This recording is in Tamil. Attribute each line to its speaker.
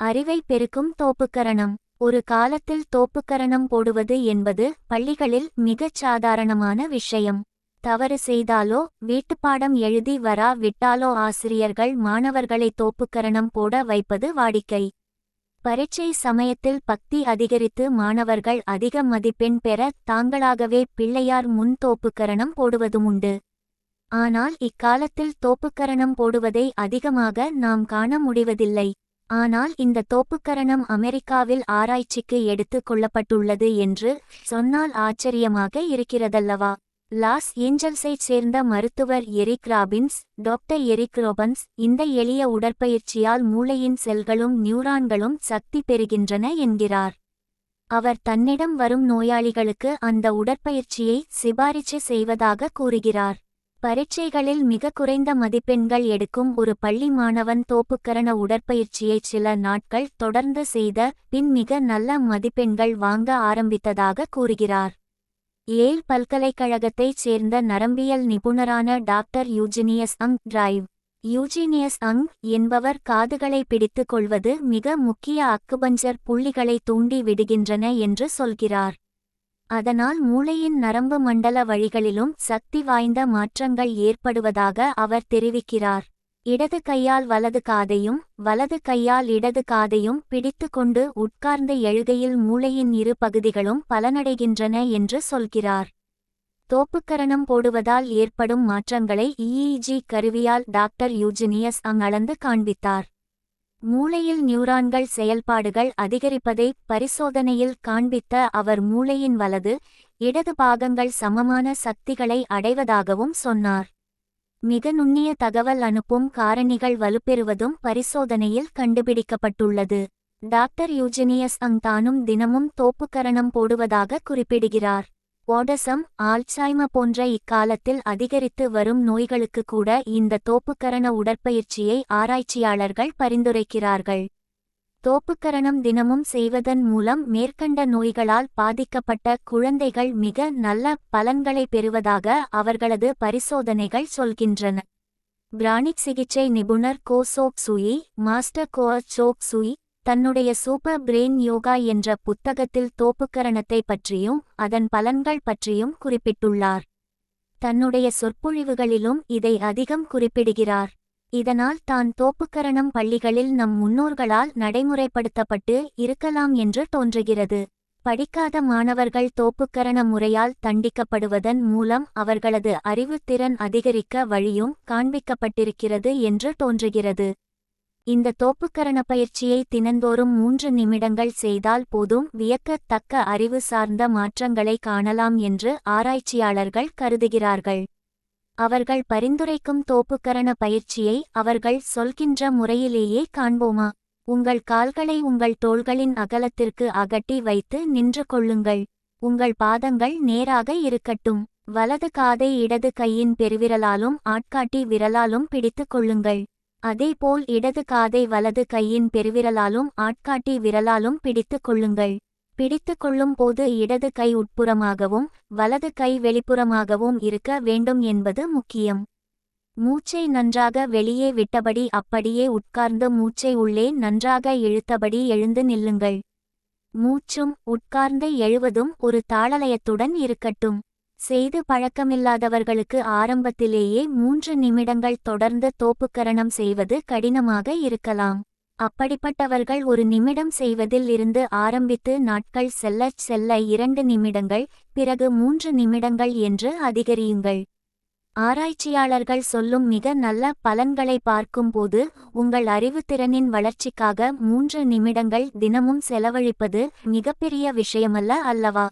Speaker 1: அறிவை பெருக்கும் தோப்புக்கரணம். ஒரு காலத்தில் தோப்புக்கரணம் போடுவது என்பது பள்ளிகளில் மிகச் சாதாரணமான விஷயம். தவறு செய்தாலோ வீட்டுப்பாடம் எழுதி வரா விட்டாலோ ஆசிரியர்கள் மாணவர்களை தோப்புக்கரணம் போட வைப்பது வாடிக்கை. பரீட்சை சமயத்தில் பக்தி அதிகரித்து மாணவர்கள் அதிக மதிப்பெண் பெற தாங்களாகவே பிள்ளையார் முன் தோப்புக்கரணம் போடுவதுமுண்டு ஆனால் இக்காலத்தில் தோப்புக்கரணம் போடுவதை அதிகமாக நாம் காண முடிவதில்லை. ஆனால் இந்த தோப்புக்கரணம் அமெரிக்காவில் ஆராய்ச்சிக்கு எடுத்துக் கொள்ளப்பட்டுள்ளது என்று சொன்னால் ஆச்சரியமாக இருக்கிறதல்லவா. லாஸ் ஏஞ்சல்ஸைச் சேர்ந்த மருத்துவர் Eric Robbins doctor Eric Robbins இந்த எளிய உடற்பயிற்சியால் மூளையின் செல்களும் நியூரான்களும் சக்தி பெறுகின்றன என்கிறார். அவர் தன்னிடம் வரும் நோயாளிகளுக்கு அந்த உடற்பயிற்சியை சிபாரிச்சு செய்வதாக கூறுகிறார். பரீட்சைகளில் மிக குறைந்த மதிப்பெண்கள் எடுக்கும் ஒரு பள்ளி மாணவன் தோப்புக்கரண உடற்பயிற்சியை சில நாட்கள் தொடர்ந்து செய்த பின் மிக நல்ல மதிப்பெண்கள் வாங்க ஆரம்பித்ததாக கூறுகிறார். ஏல் பல்கலைக்கழகத்தைச் சேர்ந்த நரம்பியல் நிபுணரான டாக்டர் யூஜினியஸ் அங் டிரைவ். யூஜினியஸ் அங் என்பவர் காதுகளை பிடித்துக் கொள்வது மிக முக்கிய அக்குபஞ்சர் புள்ளிகளை தூண்டி விடுகின்றன என்று சொல்கிறார். அதனால் மூளையின் நரம்பு மண்டல வழிகளிலும் சக்தி வாய்ந்த மாற்றங்கள் ஏற்படுவதாக அவர் தெரிவிக்கிறார். இடது கையால் வலது காதையும் வலது கையால் இடது காதையும் பிடித்துக்கொண்டு உட்கார்ந்த எழுகையில் மூளையின் இரு பகுதிகளும் பலனடைகின்றன என்று சொல்கிறார். தோப்புக்கரணம் போடுவதால் ஏற்படும் மாற்றங்களை இஇஜி கருவியால் டாக்டர் யூஜினியஸ் அங் அளந்து காண்பித்தார். மூளையில் நியூரான்கள் செயல்பாடுகள் அதிகரிப்பதை பரிசோதனையில் காண்பித்த அவர் மூளையின் வலது இடது பாகங்கள் சமமான சக்திகளை அடைவதாகவும் சொன்னார். மிக நுண்ணிய தகவல் அனுப்பும் காரணிகள் வலுப்பெறுவதும் பரிசோதனையில் கண்டுபிடிக்கப்பட்டுள்ளது. டாக்டர் யூஜினியஸ் அங் தானும் தினமும் தோப்புக்கரணம் போடுவதாக குறிப்பிடுகிறார். ஓடசம் ஆல்சாய்ம போன்ற இக்காலத்தில் அதிகரித்து வரும் நோய்களுக்கு கூட இந்த தோப்புக்கரண உடற்பயிற்சியை ஆராய்ச்சியாளர்கள் பரிந்துரைக்கிறார்கள். தோப்புக்கரணம் தினமும் செய்வதன் மூலம் மேற்கண்ட நோய்களால் பாதிக்கப்பட்ட குழந்தைகள் மிக நல்ல பலன்களை பெறுவதாக அவர்களது பரிசோதனைகள் சொல்கின்றன. பிராணிக் சிகிச்சை நிபுணர் Choa Kok Sui master Choa Kok Sui தன்னுடைய சூப்பர் பிரெயின் யோகா என்ற புத்தகத்தில் தோப்புக்கரணத்தை பற்றியும் அதன் பலன்கள் பற்றியும் குறிப்பிட்டுள்ளார். தன்னுடைய சொற்பொழிவுகளிலும் இதை அதிகம் குறிப்பிடுகிறார். இதனால் தான் தோப்புக்கரணம் பள்ளிகளில் நம் முன்னோர்களால் நடைமுறைப்படுத்தப்பட்டு இருக்கலாம் என்று தோன்றுகிறது. படிக்காத மாணவர்கள் தோப்புக்கரண முறையால் தண்டிக்கப்படுவதன் மூலம் அவர்களது அறிவுத்திறன் அதிகரிக்க வழியும் காண்பிக்கப்பட்டிருக்கிறது என்று தோன்றுகிறது. இந்த தோப்புக்கரண பயிற்சியை தினந்தோறும் மூன்று நிமிடங்கள் செய்தால் போதும். வியக்கத்தக்க அறிவு சார்ந்த மாற்றங்களை காணலாம் என்று ஆராய்ச்சியாளர்கள் கருதுகிறார்கள். அவர்கள் பரிந்துரைக்கும் தோப்புக்கரண பயிற்சியை அவர்கள் சொல்கின்ற முறையிலேயே காண்போமா? உங்கள் கால்களை உங்கள் தோள்களின் அகலத்திற்கு அகட்டி வைத்து நின்று கொள்ளுங்கள். உங்கள் பாதங்கள் நேராக இருக்கட்டும். வலது காதை இடது கையின் பெருவிரலாலும் ஆட்காட்டி விரலாலும் பிடித்துக் கொள்ளுங்கள். அதேபோல் இடது காதை வலது கையின் பெருவிரலாலும் ஆட்காட்டி விரலாலும் பிடித்துக் கொள்ளுங்கள். பிடித்துக் கொள்ளும் போது இடது கை உட்புறமாகவும் வலது கை வெளிப்புறமாகவும் இருக்க வேண்டும் என்பது முக்கியம். மூச்சை நன்றாக வெளியே விட்டபடி அப்படியே உட்கார்ந்து மூச்சை உள்ளே நன்றாக இழுத்தபடி எழுந்து நில்லுங்கள். மூச்சும் உட்கார்ந்து எழுவதும் ஒரு தாளலயத்துடன் இருக்கட்டும். செய்து பழக்கமில்லாதவர்களுக்கு ஆரம்பத்திலேயே மூன்று நிமிடங்கள் தொடர்ந்து தோப்புக்கரணம் செய்வது கடினமாக இருக்கலாம். அப்படிப்பட்டவர்கள் ஒரு நிமிடம் செய்வதில் இருந்து ஆரம்பித்து நாட்கள் செல்லச் செல்ல இரண்டு நிமிடங்கள் பிறகு மூன்று நிமிடங்கள் என்று அதிகரியுங்கள். ஆராய்ச்சியாளர்கள் சொல்லும் மிக நல்ல பலன்களை பார்க்கும்போது உங்கள் அறிவுத்திறனின் வளர்ச்சிக்காக மூன்று நிமிடங்கள் தினமும் செலவழிப்பது மிகப்பெரிய விஷயமல்ல அல்லவா?